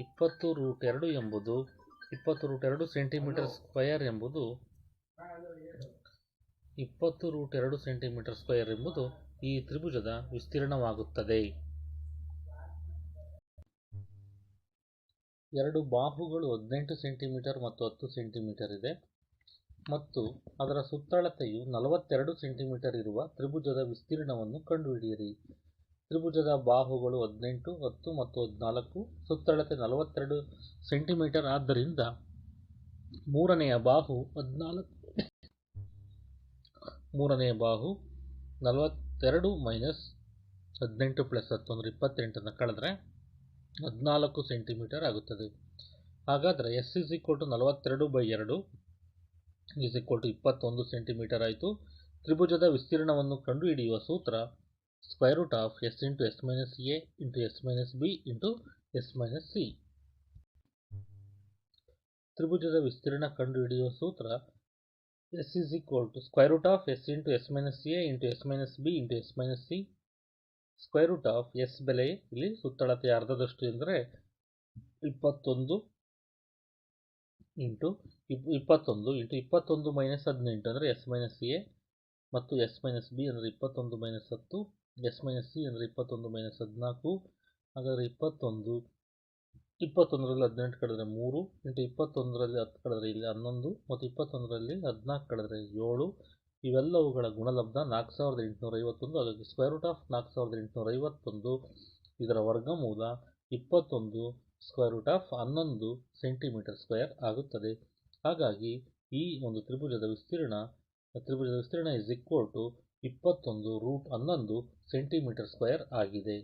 ಇಪ್ಪತ್ತು ರೂಟ್ ಎರಡು ಎಂಬುದು, ಇಪ್ಪತ್ತು ರೂಟ್ ಎರಡು ಸೆಂಟಿಮೀಟರ್ ಸ್ಕ್ವಯರ್ ಎಂಬುದು, ಇಪ್ಪತ್ತು ರೂಟ್ ಎರಡು ಸೆಂಟಿಮೀಟರ್ ಸ್ಕ್ವಯರ್ ಎಂಬುದು ಈ ತ್ರಿಭುಜದ ವಿಸ್ತೀರ್ಣವಾಗುತ್ತದೆ. ಎರಡು ಬಾಹುಗಳು ಹದಿನೆಂಟು ಸೆಂಟಿಮೀಟರ್ ಮತ್ತು ಹತ್ತು ಸೆಂಟಿಮೀಟರ್ ಇದೆ. ಮತ್ತು ಅದರ ಸುತ್ತಳತೆಯು ನಲವತ್ತೆರಡು ಸೆಂಟಿಮೀಟರ್ ಇರುವ ತ್ರಿಭುಜದ ವಿಸ್ತೀರ್ಣವನ್ನು ಕಂಡುಹಿಡಿಯಿರಿ. ತ್ರಿಭುಜದ ಬಾಹುಗಳು ಹದಿನೆಂಟು, ಹತ್ತು ಮತ್ತು ಹದಿನಾಲ್ಕು, ಸುತ್ತಳತೆ ನಲವತ್ತೆರಡು ಸೆಂಟಿಮೀಟರ್ ಆದ್ದರಿಂದ ಮೂರನೆಯ ಬಾಹು ಹದಿನಾಲ್ಕು, ಮೂರನೆಯ ಬಾಹು ನಲವತ್ ನಲವತ್ತೆರಡು ಮೈನಸ್ ಹದಿನೆಂಟು ಪ್ಲಸ್ ಹತ್ತು ಅಂದರೆ ಇಪ್ಪತ್ತೆಂಟನ್ನು ಕಳೆದ್ರೆ ಹದಿನಾಲ್ಕು ಸೆಂಟಿಮೀಟರ್ ಆಗುತ್ತದೆ. ಹಾಗಾದರೆ ಎಸ್ ಇಸ್ ಈಕ್ವಲ್ ಟು ನಲವತ್ತೆರಡು ಬೈ ಎರಡು ಈಸ್ ಈಕ್ವಲ್ ಟು ಇಪ್ಪತ್ತೊಂದು ಸೆಂಟಿಮೀಟರ್ ಆಯಿತು. ತ್ರಿಭುಜದ ವಿಸ್ತೀರ್ಣವನ್ನು ಕಂಡುಹಿಡಿಯುವ ಸೂತ್ರ square root of S into S minus A into S minus B into S minus C ತ್ರಿಭುಜದ ವಿಸ್ತೀರ್ಣ ಕಂಡುಹಿಡಿಯುವ ಸೂತ್ರ S is equal to square root of S into S minus A into S minus B into S minus C square root of S ಬೆಲೆ ಇಲ್ಲಿ ಸುತ್ತಳತೆ ಅರ್ಧದಷ್ಟು ಎಂದರೆ ಇಪ್ಪತ್ತೊಂದು ಇಂಟು ಇಪ್ ಇಪ್ಪತ್ತೊಂದು ಇಂಟು ಇಪ್ಪತ್ತೊಂದು ಮೈನಸ್ ಹದಿನೆಂಟು ಅಂದರೆ ಎಸ್ ಮೈನಸ್ ಎ ಮತ್ತು ಎಸ್ ಮೈನಸ್ ಬಿ ಅಂದರೆ ಇಪ್ಪತ್ತೊಂದು ಮೈನಸ್ ಹತ್ತು ಎಸ್ ಮೈನಸ್ ಸಿ ಅಂದರೆ ಇಪ್ಪತ್ತೊಂದು ಮೈನಸ್ ಹದಿನಾಲ್ಕು, ಹಾಗಾದರೆ ಇಪ್ಪತ್ತೊಂದು. ಇಪ್ಪತ್ತೊಂದರಲ್ಲಿ ಹದಿನೆಂಟು ಕಳೆದರೆ ಮೂರು, ಇಂಟು ಇಪ್ಪತ್ತೊಂದರಲ್ಲಿ ಹತ್ತು ಕಳೆದರೆ ಇಲ್ಲಿ ಹನ್ನೊಂದು, ಮತ್ತು ಇಪ್ಪತ್ತೊಂದರಲ್ಲಿ ಹದಿನಾಲ್ಕು ಕಳೆದರೆ ಏಳು ಇವೆಲ್ಲವುಗಳ ಗುಣಲಬ್ಧ ನಾಲ್ಕು ಸಾವಿರದ ಎಂಟುನೂರ ಐವತ್ತೊಂದು ಹಾಗಾಗಿ ಸ್ಕ್ವೇರ್ ರೂಟ್ ಆಫ್ ನಾಲ್ಕು ಸಾವಿರದ ಎಂಟುನೂರ ಐವತ್ತೊಂದು ಇದರ ವರ್ಗಮೂಲ ಇಪ್ಪತ್ತೊಂದು ಸ್ಕ್ವೇರ್ ರೂಟ್ ಆಫ್ ಹನ್ನೊಂದು ಸೆಂಟಿಮೀಟರ್ ಸ್ಕ್ವೇರ್ ಆಗುತ್ತದೆ. ಹಾಗಾಗಿ ಈ ಒಂದು ತ್ರಿಭುಜದ ವಿಸ್ತೀರ್ಣ ತ್ರಿಭುಜದ ವಿಸ್ತೀರ್ಣ ಇಸ್ ಈಕ್ವಲ್ ಟು ಇಪ್ಪತ್ತೊಂದು ರೂಟ್ ಹನ್ನೊಂದು ಸೆಂಟಿಮೀಟರ್ ಸ್ಕ್ವೇರ್ ಆಗಿದೆ.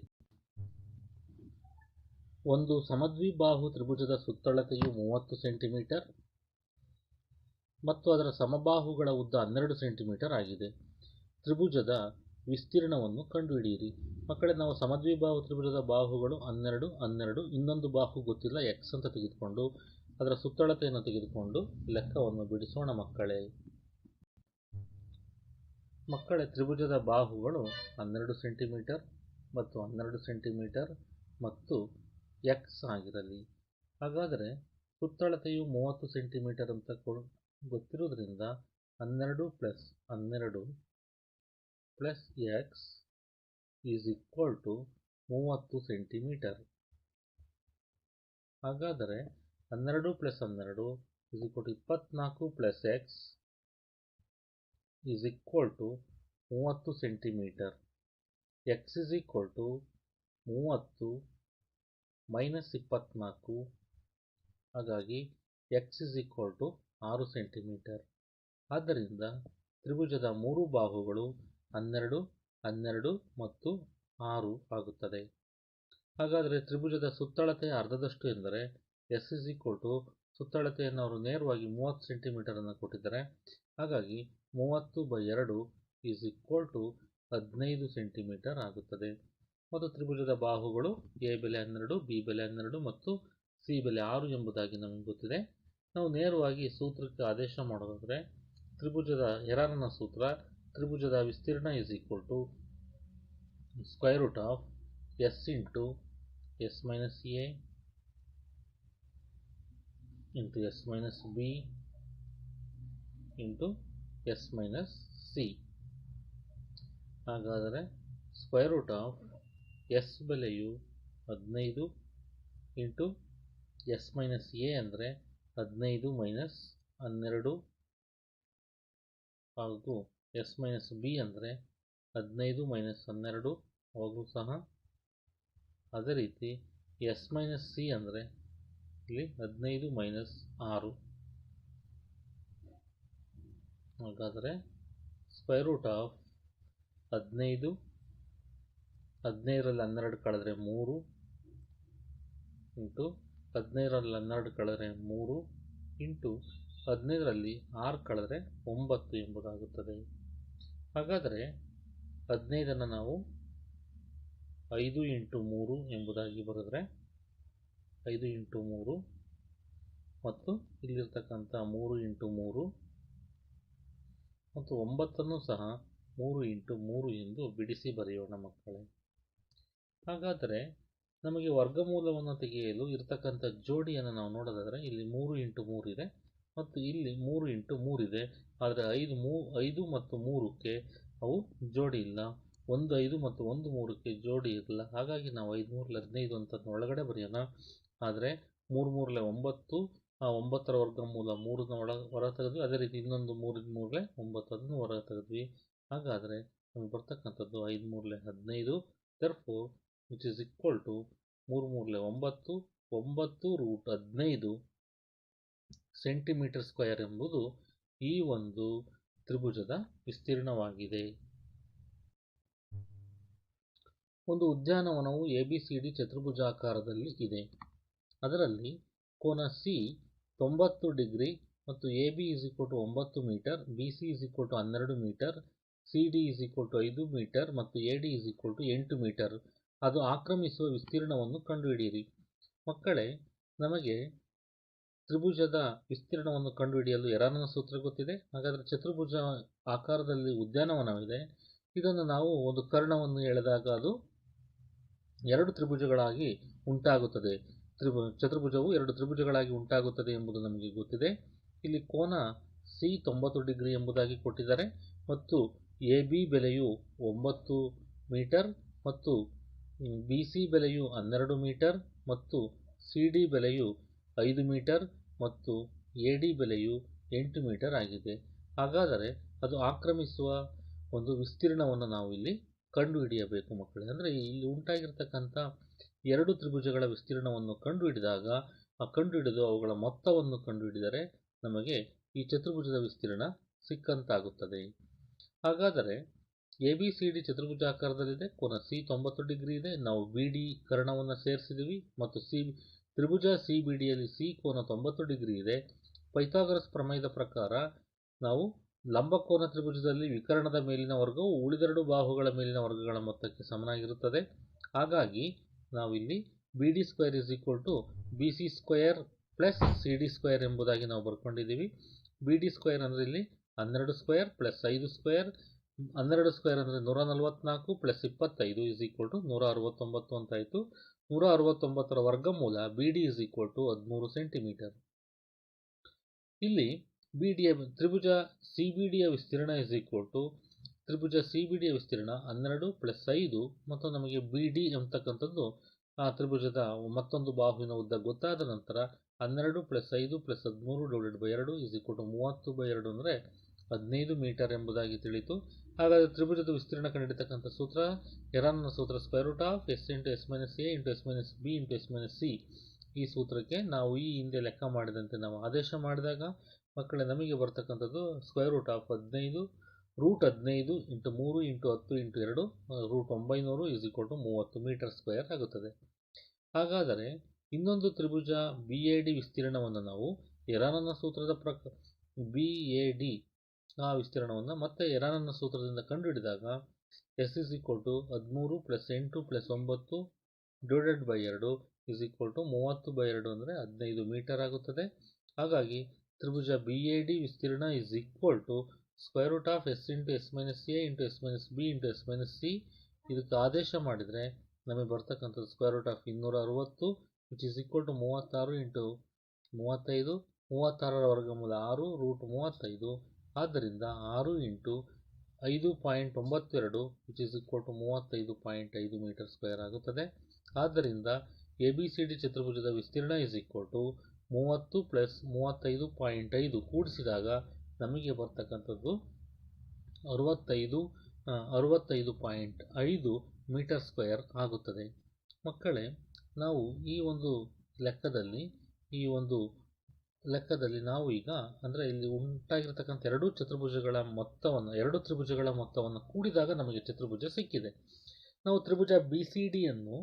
ಒಂದು ಸಮದ್ವಿಬಾಹು ತ್ರಿಭುಜದ ಸುತ್ತಳತೆಯು ಮೂವತ್ತು ಸೆಂಟಿಮೀಟರ್ ಮತ್ತು ಅದರ ಸಮಬಾಹುಗಳ ಉದ್ದ ಹನ್ನೆರಡು ಸೆಂಟಿಮೀಟರ್ ಆಗಿದೆ. ತ್ರಿಭುಜದ ವಿಸ್ತೀರ್ಣವನ್ನು ಕಂಡುಹಿಡಿಯಿರಿ. ಮಕ್ಕಳೇ, ನಾವು ಸಮದ್ವಿಬಾಹು ತ್ರಿಭುಜದ ಬಾಹುಗಳು ಹನ್ನೆರಡು ಹನ್ನೆರಡು, ಇನ್ನೊಂದು ಬಾಹು ಗೊತ್ತಿಲ್ಲ ಎಕ್ಸ್ ಅಂತ ತೆಗೆದುಕೊಂಡು, ಅದರ ಸುತ್ತಳತೆಯನ್ನು ತೆಗೆದುಕೊಂಡು ಲೆಕ್ಕವನ್ನು ಬಿಡಿಸೋಣ ಮಕ್ಕಳೇ. ಮಕ್ಕಳೇ, ತ್ರಿಭುಜದ ಬಾಹುಗಳು ಹನ್ನೆರಡು ಸೆಂಟಿಮೀಟರ್ ಮತ್ತು ಹನ್ನೆರಡು ಸೆಂಟಿಮೀಟರ್ ಮತ್ತು ಎಕ್ಸ್ ಆಗಿರಲಿ. ಹಾಗಾದರೆ ಸುತ್ತಳತೆಯು ಮೂವತ್ತು ಸೆಂಟಿಮೀಟರ್ ಅಂತ ಗೊತ್ತಿರೋದ್ರಿಂದ ಹನ್ನೆರಡು ಪ್ಲಸ್ ಹನ್ನೆರಡು plus X is equal to ಮೂವತ್ತು ಸೆಂಟಿಮೀಟರ್. ಹಾಗಾದರೆ ಹನ್ನೆರಡು ಪ್ಲಸ್ ಹನ್ನೆರಡು ಈಸ್ ಈಕ್ವಲ್ ಟು ಇಪ್ಪತ್ನಾಲ್ಕು plus X is equal to ಮೂವತ್ತು centimetre. X is equal to ಮೂವತ್ತು ಮೈನಸ್ ಇಪ್ಪತ್ತ್ನಾಲ್ಕು ಹಾಗಾಗಿ ಎಕ್ಸ್ ಇಸ್ ಈಕ್ವಲ್ ಟು ಆರು ಸೆಂಟಿಮೀಟರ್. ಆದ್ದರಿಂದ ತ್ರಿಭುಜದ ಮೂರು ಬಾಹುಗಳು ಹನ್ನೆರಡು ಹನ್ನೆರಡು ಮತ್ತು ಆರು ಆಗುತ್ತದೆ. ಹಾಗಾದರೆ ತ್ರಿಭುಜದ ಸುತ್ತಳತೆಯ ಅರ್ಧದಷ್ಟು ಎಂದರೆ ಎಸ್ ಸುತ್ತಳತೆಯನ್ನು ಅವರು ನೇರವಾಗಿ ಮೂವತ್ತು ಸೆಂಟಿಮೀಟರನ್ನು ಕೊಟ್ಟಿದ್ದಾರೆ. ಹಾಗಾಗಿ ಮೂವತ್ತು ಬೈ ಎರಡು ಈಸ್ ಈಕ್ವಲ್ ಟು ಹದಿನೈದು ಸೆಂಟಿಮೀಟರ್ ಆಗುತ್ತದೆ. ಮತ್ತು ತ್ರಿಭುಜದ ಬಾಹುಗಳು ಎ ಬೆಲೆ ಹನ್ನೆರಡು ಬಿ ಬೆಲೆ ಹನ್ನೆರಡು ಮತ್ತು ಸಿ ಬೆಲೆ ಆರು ಎಂಬುದಾಗಿ ನಮಗೆ ಗೊತ್ತಿದೆ. ನಾವು ನೇರವಾಗಿ ಸೂತ್ರಕ್ಕೆ ಆದೇಶ ಮಾಡೋದಾದರೆ, ತ್ರಿಭುಜದ ಎರರನ ಸೂತ್ರ, ತ್ರಿಭುಜದ ವಿಸ್ತೀರ್ಣ is equal to square root of S into S minus A into S minus B into S minus C ಹಾಗಾದರೆ ಸ್ಕ್ವೈರ್ ರೂಟ್ ಆಫ್ ಎಸ್ ಬೆಲೆಯು ಹದಿನೈದು ಇಂಟು ಎಸ್ ಮೈನಸ್ ಎ ಅಂದರೆ ಹದಿನೈದು ಮೈನಸ್ ಹನ್ನೆರಡು ಹಾಗೂ ಎಸ್ ಮೈನಸ್ ಬಿ ಅಂದರೆ ಹದಿನೈದು minus ಹನ್ನೆರಡು ಅವಾಗೂ ಸಹ. ಅದೇ ರೀತಿ ಎಸ್ ಮೈನಸ್ ಸಿ ಅಂದರೆ ಇಲ್ಲಿ ಹದಿನೈದು ಮೈನಸ್ ಆರು. ಹಾಗಾದರೆ ಸ್ಕ್ವೈರ್ ರೂಟ್ ಆಫ್ ಹದಿನೈದು, ಹದಿನೈದರಲ್ಲಿ ಹನ್ನೆರಡು ಕಳೆದ್ರೆ ಮೂರು ಇಂಟು ಹದಿನೈದರಲ್ಲಿ ಹನ್ನೆರಡು ಕಳೆದರೆ ಮೂರು ಇಂಟು ಹದಿನೈದರಲ್ಲಿ ಆರು ಕಳೆದರೆ ಒಂಬತ್ತು ಎಂಬುದಾಗುತ್ತದೆ. ಹಾಗಾದರೆ ಹದಿನೈದನ್ನು ನಾವು ಐದು ಇಂಟು ಮೂರು ಎಂಬುದಾಗಿ ಬರೆದರೆ ಐದು ಇಂಟು ಮೂರು ಮತ್ತು ಇಲ್ಲಿರ್ತಕ್ಕಂಥ ಮೂರು ಇಂಟು ಮೂರು ಮತ್ತು ಒಂಬತ್ತನ್ನು ಸಹ ಮೂರು ಇಂಟು ಮೂರು ಎಂದು ಬಿಡಿಸಿ ಬರೆಯೋಣ ಮಕ್ಕಳೇ. ಹಾಗಾದರೆ ನಮಗೆ ವರ್ಗಮೂಲವನ್ನು ತೆಗೆಯಲು ಇರತಕ್ಕಂಥ ಜೋಡಿಯನ್ನು ನಾವು ನೋಡೋದಾದರೆ ಇಲ್ಲಿ ಮೂರು ಇಂಟು ಮೂರು ಇದೆ ಮತ್ತು ಇಲ್ಲಿ ಮೂರು ಇಂಟು ಮೂರು ಇದೆ. ಆದರೆ ಐದು ಮೂ, ಐದು ಮತ್ತು ಮೂರಕ್ಕೆ ಅವು ಜೋಡಿ ಇಲ್ಲ. ಒಂದು ಐದು ಮತ್ತು ಒಂದು ಮೂರಕ್ಕೆ ಜೋಡಿ ಇರಲ್ಲ ಹಾಗಾಗಿ ನಾವು ಐದು ಮೂರಲೆ ಹದಿನೈದು ಅಂತ ಒಳಗಡೆ ಬರೆಯೋಣ. ಆದರೆ ಮೂರು ಮೂರಲೆ ಒಂಬತ್ತು, ಆ ಒಂಬತ್ತರ ವರ್ಗಮೂಲ ಮೂರನ್ನ ಒಳ ಹೊರ ತೆಗೆದ್ವಿ. ಅದೇ ರೀತಿ ಇನ್ನೊಂದು ಮೂರಿನ ಮೂರಲೆ ಒಂಬತ್ತು, ಅದನ್ನು ಹೊರ ತೆಗೆದ್ವಿ. ಹಾಗಾದರೆ ನಮಗೆ ಬರ್ತಕ್ಕಂಥದ್ದು ಐದು ಮೂರಲೆ ಹದಿನೈದು. Therefore which is equal to ಮೂರು ಮೂರಲೆ ಒಂಬತ್ತು ಒಂಬತ್ತು ರೂಟ್ ಹದಿನೈದು ಸೆಂಟಿಮೀಟರ್ ಸ್ಕ್ವೇರ್ ಎಂಬುದು ಈ ಒಂದು ತ್ರಿಭುಜದ ವಿಸ್ತೀರ್ಣವಾಗಿದೆ. ಒಂದು ಉದ್ಯಾನವನವು ಎ ಬಿ ಸಿ ಡಿ ಚತುರ್ಭುಜಾಕಾರದಲ್ಲಿ ಇದೆ. ಅದರಲ್ಲಿ ಕೋನ ಸಿ ತೊಂಬತ್ತು ಡಿಗ್ರಿ ಮತ್ತು ಎ ಬಿ ಇಸ್ ಟು ಒಂಬತ್ತು metre B C is to ಹನ್ನೆರಡು metre C D is to ಐದು ಮೀಟರ್ ಮತ್ತು ಎ ಡಿ ಇಸ್ ಟು ಎಂಟು ಮೀಟರ್ ಅದು ಆಕ್ರಮಿಸುವ ವಿಸ್ತೀರ್ಣವನ್ನು ಕಂಡುಹಿಡಿಯಿರಿ. ಮಕ್ಕಳೇ, ನಮಗೆ ತ್ರಿಭುಜದ ವಿಸ್ತೀರ್ಣವನ್ನು ಕಂಡುಹಿಡಿಯಲು ಎರಾನನ ಸೂತ್ರ ಗೊತ್ತಿದೆ. ಹಾಗಾದರೆ ಚತುರ್ಭುಜ ಆಕಾರದಲ್ಲಿ ಉದ್ಯಾನವನವಿದೆ. ಇದನ್ನು ನಾವು ಒಂದು ಕರ್ಣವನ್ನು ಎಳೆದಾಗ ಅದು ಎರಡು ತ್ರಿಭುಜಗಳಾಗಿ ಉಂಟಾಗುತ್ತದೆ. ತ್ರಿಭು, ಚತುರ್ಭುಜವು ಎರಡು ತ್ರಿಭುಜಗಳಾಗಿ ಉಂಟಾಗುತ್ತದೆ ಎಂಬುದು ನಮಗೆ ಗೊತ್ತಿದೆ. ಇಲ್ಲಿ ಕೋನ ಸಿ ತೊಂಬತ್ತು ಡಿಗ್ರಿ ಎಂಬುದಾಗಿ ಕೊಟ್ಟಿದ್ದಾರೆ. ಮತ್ತು ಎ ಬಿ ಬೆಲೆಯು ಒಂಬತ್ತು ಮೀಟರ್ ಮತ್ತು ಬಿ ಸಿ ಬೆಲೆಯು ಹನ್ನೆರಡು ಮೀಟರ್ ಮತ್ತು ಸಿ ಡಿ ಬೆಲೆಯು ಐದು ಮೀಟರ್ ಮತ್ತು ಎ ಡಿ ಬೆಲೆಯು ಎಂಟು ಮೀಟರ್ ಆಗಿದೆ. ಹಾಗಾದರೆ ಅದು ಆಕ್ರಮಿಸುವ ಒಂದು ವಿಸ್ತೀರ್ಣವನ್ನು ನಾವು ಇಲ್ಲಿ ಕಂಡುಹಿಡಿಯಬೇಕು ಮಕ್ಕಳೇ. ಅಂದರೆ ಇಲ್ಲಿ ಉಂಟಾಗಿರ್ತಕ್ಕಂಥ ಎರಡು ತ್ರಿಭುಜಗಳ ವಿಸ್ತೀರ್ಣವನ್ನು ಕಂಡುಹಿಡಿದಾಗ, ಆ ಕಂಡುಹಿಡಿದು ಅವುಗಳ ಮೊತ್ತವನ್ನು ಕಂಡುಹಿಡಿದರೆ ನಮಗೆ ಈ ಚತುರ್ಭುಜದ ವಿಸ್ತೀರ್ಣ ಸಿಕ್ಕಂತಾಗುತ್ತದೆ. ಹಾಗಾದರೆ ಎ ಬಿ ಸಿ ಡಿ ಚತುರ್ಭುಜಾಕಾರದಲ್ಲಿದೆ. ಕೋನ ಸಿ ತೊಂಬತ್ತು ಡಿಗ್ರಿ ಇದೆ. ನಾವು ಬಿ ಡಿ ಕರ್ಣವನ್ನು ಸೇರಿಸಿದ್ದೀವಿ ಮತ್ತು ಸಿ ತ್ರಿಭುಜ ಸಿ ಬಿ ಡಿಯಲ್ಲಿ ಸಿ ಕೋನ ತೊಂಬತ್ತು ಡಿಗ್ರಿ ಇದೆ. ಪೈಥಾಗರಸ್ ಪ್ರಮೇಯದ ಪ್ರಕಾರ ನಾವು ಲಂಬಕೋನ ತ್ರಿಭುಜದಲ್ಲಿ ವಿಕರ್ಣದ ಮೇಲಿನ ವರ್ಗವು ಉಳಿದೆರಡು ಬಾಹುಗಳ ಮೇಲಿನ ವರ್ಗಗಳ ಮೊತ್ತಕ್ಕೆ ಸಮನಾಗಿರುತ್ತದೆ. ಹಾಗಾಗಿ ನಾವಿಲ್ಲಿ B D square is equal to B C square plus C D square ಎಂಬುದಾಗಿ ನಾವು ಬರ್ಕೊಂಡಿದ್ದೀವಿ. ಬಿ ಡಿ ಸ್ಕ್ವೇರ್ ಅಂದರೆ ಇಲ್ಲಿ ಹನ್ನೆರಡು ಸ್ಕ್ವೇರ್ ಪ್ಲಸ್ ಐದು ಸ್ಕ್ವೇರ್ ಹನ್ನೆರಡು ಸ್ಕ್ವೇರ್ ಅಂದರೆ ನೂರ ನಲವತ್ನಾಲ್ಕು ಪ್ಲಸ್ ಇಪ್ಪತ್ತೈದು ಇಸ್ ಈಕ್ವಲ್ ಟು ನೂರ ಅರವತ್ತೊಂಬತ್ತು ಅಂತಾಯಿತು ನೂರ ಅರವತ್ತೊಂಬತ್ತರ ವರ್ಗಮೂಲ B D is equal to ಹದಿಮೂರು ಸೆಂಟಿಮೀಟರ್ ಇಲ್ಲಿ ಬಿ ಡಿಯ ತ್ರಿಭುಜ ಸಿ ಬಿ ಡಿಯ ವಿಸ್ತೀರ್ಣ ಇಸ್ ಈಕ್ವಲ್ ಟು ತ್ರಿಭುಜ ಸಿ ಬಿ ಡಿಯ ವಿಸ್ತೀರ್ಣ ಹನ್ನೆರಡು ಪ್ಲಸ್ ಐದು ಮತ್ತು ನಮಗೆ ಬಿ ಡಿ ಎಂಬತಕ್ಕಂಥದ್ದು ಆ ತ್ರಿಭುಜದ ಮತ್ತೊಂದು ಬಾಹುವಿನ ಉದ್ದ ಗೊತ್ತಾದ ನಂತರ ಹನ್ನೆರಡು ಪ್ಲಸ್ ಐದು ಪ್ಲಸ್ ಹದಿಮೂರು ಡಿವೈಡೆಡ್ ಬೈ ಎರಡು ಇಸ್ ಈಕ್ವಲ್ ಟು ಮೂವತ್ತು ಬೈ ಎರಡು ಅಂದರೆ ಹದಿನೈದು ಮೀಟರ್ ಎಂಬುದಾಗಿ ತಿಳಿಯಿತು ಹಾಗಾದರೆ ತ್ರಿಭುಜದ ವಿಸ್ತೀರ್ಣ ಕಂಡಿಡ್ತಕ್ಕಂಥ ಸೂತ್ರ, ಎರನ್ನ ಸೂತ್ರ square root of S into S minus A into S minus B into S minus C ಈ ಸೂತ್ರಕ್ಕೆ ನಾವು ಈ ಹಿಂದೆ ಲೆಕ್ಕ ಮಾಡಿದಂತೆ ನಾವು ಆದೇಶ ಮಾಡಿದಾಗ ಮಕ್ಕಳೇ, ನಮಗೆ ಬರ್ತಕ್ಕಂಥದ್ದು ಸ್ಕ್ವೇರ್ ರೂಟ್ ಆಫ್ ಹದಿನೈದು ರೂಟ್ ಹದಿನೈದು ಇಂಟು ಮೂರು ಇಂಟು ಹತ್ತು ಇಂಟು ಎರಡು ರೂಟ್ ಒಂಬೈನೂರು ಇಸ್ ಈಕ್ವಲ್ ಟು ಮೂವತ್ತು ಮೀಟರ್ ಸ್ಕ್ವೇರ್ ಆಗುತ್ತದೆ. ಹಾಗಾದರೆ ಇನ್ನೊಂದು ತ್ರಿಭುಜ ಬಿ ಎ ಡಿ ವಿಸ್ತೀರ್ಣವನ್ನು ನಾವು ಎರಾನನ ಸೂತ್ರದ ಪ್ರಕ ಬಿ ಎ ಡಿ ಆ ವಿಸ್ತೀರ್ಣವನ್ನು ಮತ್ತೆ ಎರಡನ ಸೂತ್ರದಿಂದ ಕಂಡುಹಿಡಿದಾಗ ಎಸ್ ಇಸ್ ಈಕ್ವಲ್ ಟು ಹದಿಮೂರು ಪ್ಲಸ್ ಎಂಟು ಪ್ಲಸ್ ಒಂಬತ್ತು ಡಿವೈಡೆಡ್ ಬೈ ಎರಡು ಇಸ್ ಈಕ್ವಲ್ ಟು ಮೂವತ್ತು ಬೈ ಎರಡು ಅಂದರೆ ಹದಿನೈದು ಮೀಟರ್ ಆಗುತ್ತದೆ. ಹಾಗಾಗಿ ತ್ರಿಭುಜ ಬಿ ಎ ಡಿ ವಿಸ್ತೀರ್ಣ is equal to square root of S into S minus A into S minus B into S minus C ಇದಕ್ಕೆ ಆದೇಶ ಮಾಡಿದರೆ ನಮಗೆ ಬರ್ತಕ್ಕಂಥದ್ದು ಸ್ಕ್ವೇರ್ ರೂಟ್ ಆಫ್ ಇನ್ನೂರ ಅರವತ್ತು ವಿಚ್ ಇಸ್ ಈಕ್ವಲ್ ಟು ಮೂವತ್ತಾರು ಇಂಟು ಮೂವತ್ತೈದು ಮೂವತ್ತಾರರ ವರ್ಗಮೂಲ ಆರು ರೂಟ್ ಮೂವತ್ತೈದು. ಆದ್ದರಿಂದ ಆರು ಇಂಟು ಐದು ಪಾಯಿಂಟ್ ಒಂಬತ್ತೆರಡು ಮೂವತ್ತೈದು ಪಾಯಿಂಟ್ ಐದು ಮೀಟರ್ ಸ್ಕ್ವೇರ್ ಆಗುತ್ತದೆ. ಆದ್ದರಿಂದ ಎ ಬಿ ಸಿ ಡಿ ಚತುರ್ಭುಜದ ವಿಸ್ತೀರ್ಣ ಮೂವತ್ತು ಪ್ಲಸ್ ಮೂವತ್ತೈದು ಪಾಯಿಂಟ್ ಐದು ಕೂಡಿಸಿದಾಗ ನಮಗೆ ಬರ್ತಕ್ಕಂಥದ್ದು ಅರುವತ್ತೈದು ಅರುವತ್ತೈದು ಪಾಯಿಂಟ್ ಐದು ಮೀಟರ್ ಸ್ಕ್ವೇರ್ ಆಗುತ್ತದೆ. ಮಕ್ಕಳೇ, ನಾವು ಈ ಒಂದು ಲೆಕ್ಕದಲ್ಲಿ ಈ ಒಂದು ಲೆಕ್ಕದಲ್ಲಿ ನಾವು ಈಗ, ಅಂದರೆ ಇಲ್ಲಿ ಉಂಟಾಗಿರ್ತಕ್ಕಂಥ ಎರಡು ಚತುರ್ಭುಜಗಳ ಮೊತ್ತವನ್ನು, ಎರಡು ತ್ರಿಭುಜಗಳ ಮೊತ್ತವನ್ನು ಕೂಡಿದಾಗ ನಮಗೆ ಚತುರ್ಭುಜ ಸಿಕ್ಕಿದೆ. ನಾವು ತ್ರಿಭುಜ ಬಿ ಸಿ ಡಿಯನ್ನು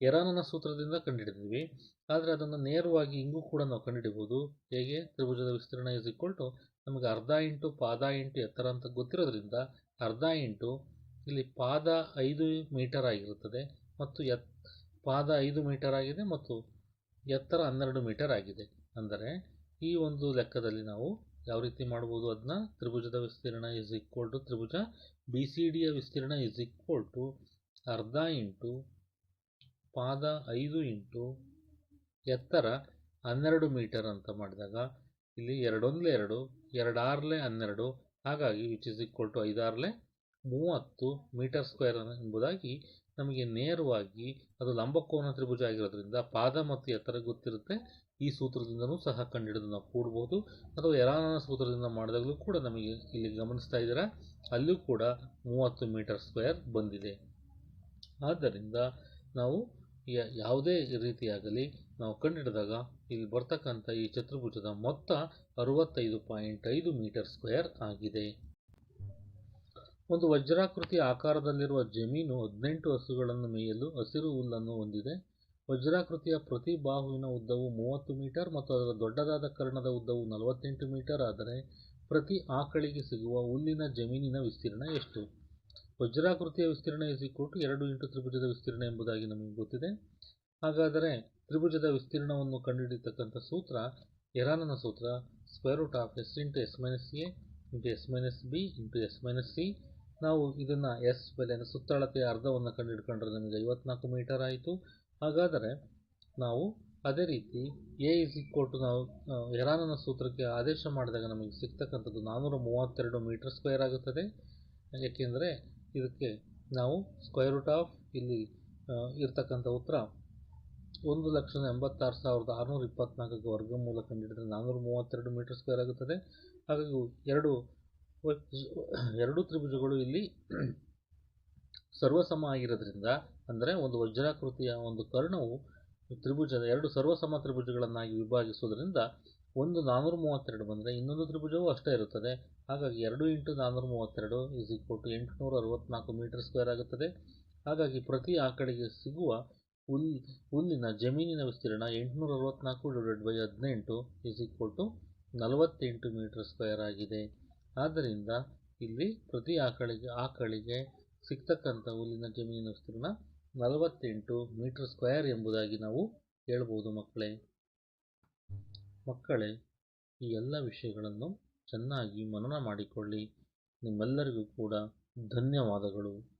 ಎರಾನನ ಸೂತ್ರದಿಂದ ಕಂಡುಹಿಡಿದ್ವಿ ಆದರೆ ಅದನ್ನು ನೇರವಾಗಿ ಹಿಂಗೂ ಕೂಡ ನಾವು ಕಂಡುಹಿಡಿಬೋದು ಹೇಗೆ? ತ್ರಿಭುಜದ ವಿಸ್ತೀರ್ಣ ಇಸ್ ಈಕ್ವಲ್ ಟು ನಮಗೆ ಅರ್ಧ ಇಂಟು ಪಾದ ಇಂಟು ಎತ್ತರ ಅಂತ ಗೊತ್ತಿರೋದ್ರಿಂದ ಅರ್ಧ ಇಂಟು ಇಲ್ಲಿ ಪಾದ ಐದು ಮೀಟರ್ ಆಗಿರುತ್ತದೆ ಮತ್ತು ಎತ್, ಪಾದ ಐದು ಮೀಟರ್ ಆಗಿದೆ ಮತ್ತು ಎತ್ತರ ಹನ್ನೆರಡು ಮೀಟರ್ ಆಗಿದೆ. ಅಂದರೆ ಈ ಒಂದು ಲೆಕ್ಕದಲ್ಲಿ ನಾವು ಯಾವ ರೀತಿ ಮಾಡ್ಬೋದು ಅದನ್ನ ತ್ರಿಭುಜದ ವಿಸ್ತೀರ್ಣ ಇಸ್ ಈಕ್ವಲ್ ಟು ತ್ರಿಭುಜ ಬಿ ಸಿ ಡಿಯ ವಿಸ್ತೀರ್ಣ ಇಸ್ ಈಕ್ವಲ್ ಟು ಅರ್ಧ ಇಂಟು ಪಾದ ಐದು ಇಂಟು ಎತ್ತರ ಹನ್ನೆರಡು ಮೀಟರ್ ಅಂತ ಮಾಡಿದಾಗ ಇಲ್ಲಿ ಎರಡೊಂದಲೇ ಎರಡು, ಎರಡಾರ್ಲೆ ಹನ್ನೆರಡು, ಹಾಗಾಗಿ ವಿಚ್ ಇಸ್ ಈಕ್ವಲ್ ಟು ಐದಾರ್ಲೆ ಮೂವತ್ತು ಮೀಟರ್ ಸ್ಕ್ವೇರ್ ಎಂಬುದಾಗಿ ನಮಗೆ ನೇರವಾಗಿ ಅದು ಲಂಬಕೋನ ತ್ರಿಭುಜ ಆಗಿರೋದ್ರಿಂದ ಪಾದ ಮತ್ತು ಎತ್ತರ ಗೊತ್ತಿರುತ್ತೆ. ಈ ಸೂತ್ರದಿಂದಲೂ ಸಹ ಕಂಡುಹಿಡಿದು ನಾವು ಕೂಡ್ಬೋದು. ಅಥವಾ ಎರಾನನ ಸೂತ್ರದಿಂದ ಮಾಡಿದಾಗಲೂ ಕೂಡ ನಮಗೆ ಇಲ್ಲಿ ಗಮನಿಸ್ತಾ ಇದ್ದೀರಾ? ಅಲ್ಲೂ ಕೂಡ ಮೂವತ್ತು ಮೀಟರ್ ಸ್ಕ್ವೇರ್ ಬಂದಿದೆ. ಆದ್ದರಿಂದ ನಾವು ಯಾವುದೇ ರೀತಿಯಾಗಲಿ ನಾವು ಕಂಡುಹಿಡಿದಾಗ ಇಲ್ಲಿ ಬರ್ತಕ್ಕಂಥ ಈ ಚತುರ್ಭುಜದ ಮೊತ್ತ ಅರುವತ್ತೈದು ಪಾಯಿಂಟ್ ಐದು ಮೀಟರ್ ಸ್ಕ್ವೇರ್ ಆಗಿದೆ. ಒಂದು ವಜ್ರಾಕೃತಿ ಆಕಾರದಲ್ಲಿರುವ ಜಮೀನು ಹದಿನೆಂಟು ಹಸುಗಳನ್ನು ಮೇಯಲು ಹಸಿರು ಹುಲ್ಲನ್ನು ಹೊಂದಿದೆ. ವಜ್ರಾಕೃತಿಯ ಪ್ರತಿ ಬಾಹುವಿನ ಉದ್ದವು ಮೂವತ್ತು ಮೀಟರ್ ಮತ್ತು ಅದರ ದೊಡ್ಡದಾದ ಕರ್ಣದ ಉದ್ದವು ನಲವತ್ತೆಂಟು ಮೀಟರ್, ಆದರೆ ಪ್ರತಿ ಆಕಳಿಗೆ ಸಿಗುವ ಹುಲ್ಲಿನ ಜಮೀನಿನ ವಿಸ್ತೀರ್ಣ ಎಷ್ಟು? ವಜ್ರಾಕೃತಿಯ ವಿಸ್ತೀರ್ಣ ಇಸ್ ಎರಡು ಇಂಟು ತ್ರಿಭುಜದ ವಿಸ್ತೀರ್ಣ ಎಂಬುದಾಗಿ ನಮಗೆ ಗೊತ್ತಿದೆ. ಹಾಗಾದರೆ ತ್ರಿಭುಜದ ವಿಸ್ತೀರ್ಣವನ್ನು ಕಂಡುಹಿಡಿಯತಕ್ಕಂಥ ಸೂತ್ರ ಎರಾನನ ಸೂತ್ರ square root of S into S minus A into S minus B into S minus C ನಾವು ಇದನ್ನು ಎಸ್ ಬೆಲೆಯನ್ನು ಸುತ್ತಳತೆಯ ಅರ್ಧವನ್ನು ಕಂಡುಹಿಡ್ಕೊಂಡ್ರೆ ನಮಗೆ ಐವತ್ನಾಲ್ಕು ಮೀಟರ್ ಆಯಿತು. ಹಾಗಾದರೆ ನಾವು ಅದೇ ರೀತಿ ಎ ಇಸ್ ಈಕ್ವಲ್ ಟು ನಾವು ಎರಾನನ ಸೂತ್ರಕ್ಕೆ ಆದೇಶ ಮಾಡಿದಾಗ ನಮಗೆ ಸಿಗ್ತಕ್ಕಂಥದ್ದು ನಾನ್ನೂರ ಮೂವತ್ತೆರಡು ಮೀಟರ್ ಸ್ಕ್ವೇರ್ ಆಗುತ್ತದೆ. ಏಕೆಂದರೆ ಇದಕ್ಕೆ ನಾವು ಸ್ಕ್ವೇರ್ ರೂಟ್ ಆಫ್ ಇಲ್ಲಿ ಇರ್ತಕ್ಕಂಥ ಉತ್ತರ ಒಂದು ಲಕ್ಷದ ಎಂಬತ್ತಾರು ಸಾವಿರದ ಆರುನೂರ ಇಪ್ಪತ್ನಾಲ್ಕಕ್ಕೆ ವರ್ಗಮೂಲ ಕಂಡಿಡಿದರೆ ನಾನ್ನೂರ ಮೂವತ್ತೆರಡು ಮೀಟರ್ ಸ್ಕ್ವೇರ್ ಆಗುತ್ತದೆ. ಹಾಗಾಗಿ ಎರಡು ಎರಡು ತ್ರಿಭುಜಗಳು ಇಲ್ಲಿ ಸರ್ವಸಮ ಆಗಿರೋದ್ರಿಂದ ಅಂದರೆ ಒಂದು ವಜ್ರಾಕೃತಿಯ ಒಂದು ಕರ್ಣವು ತ್ರಿಭುಜದ ಎರಡು ಸರ್ವಸಮ ತ್ರಿಭುಜಗಳನ್ನಾಗಿ ವಿಭಾಗಿಸುವುದರಿಂದ ಒಂದು ನಾನ್ನೂರ ಮೂವತ್ತೆರಡು ಬಂದರೆ ಇನ್ನೊಂದು ತ್ರಿಭುಜವೂ ಅಷ್ಟೇ ಇರುತ್ತದೆ. ಹಾಗಾಗಿ ಎರಡು ಇಂಟು ನಾನ್ನೂರ ಮೂವತ್ತೆರಡು ಇಸ್ ಈಕ್ವಲ್ ಟು ಎಂಟುನೂರ ಅರವತ್ನಾಲ್ಕು ಮೀಟರ್ ಸ್ಕ್ವೇರ್ ಆಗುತ್ತದೆ. ಹಾಗಾಗಿ ಪ್ರತಿ ಆಕಳಿಗೆ ಸಿಗುವ ಹುಲ್ ಹುಲ್ಲಿನ ಜಮೀನಿನ ವಿಸ್ತೀರ್ಣ ಎಂಟುನೂರ ಅರವತ್ನಾಲ್ಕು ಡಿವೈಡೆಡ್ ಬೈ ಹದಿನೆಂಟು ಇಸ್ ಈಕ್ವಲ್ ಟು ನಲವತ್ತೆಂಟು ಮೀಟರ್ ಸ್ಕ್ವೇರ್ ಆಗಿದೆ. ಆದ್ದರಿಂದ ಇಲ್ಲಿ ಪ್ರತಿ ಆಕಳಿಗೆ ಆಕಳಿಗೆ ಸಿಗ್ತಕ್ಕಂಥ ಹುಲ್ಲಿನ ಜಮೀನಿನ ವಿಸ್ತೀರ್ಣ ನಲವತ್ತೆಂಟು ಮೀಟರ್ ಸ್ಕ್ವೇರ್ ಎಂಬುದಾಗಿ ನಾವು ಹೇಳ್ಬೋದು ಮಕ್ಕಳೇ. ಮಕ್ಕಳೇ, ಈ ಎಲ್ಲ ವಿಷಯಗಳನ್ನು ಚೆನ್ನಾಗಿ ಮನನ ಮಾಡಿಕೊಳ್ಳಿ. ನಿಮ್ಮೆಲ್ಲರಿಗೂ ಕೂಡ ಧನ್ಯವಾದಗಳು.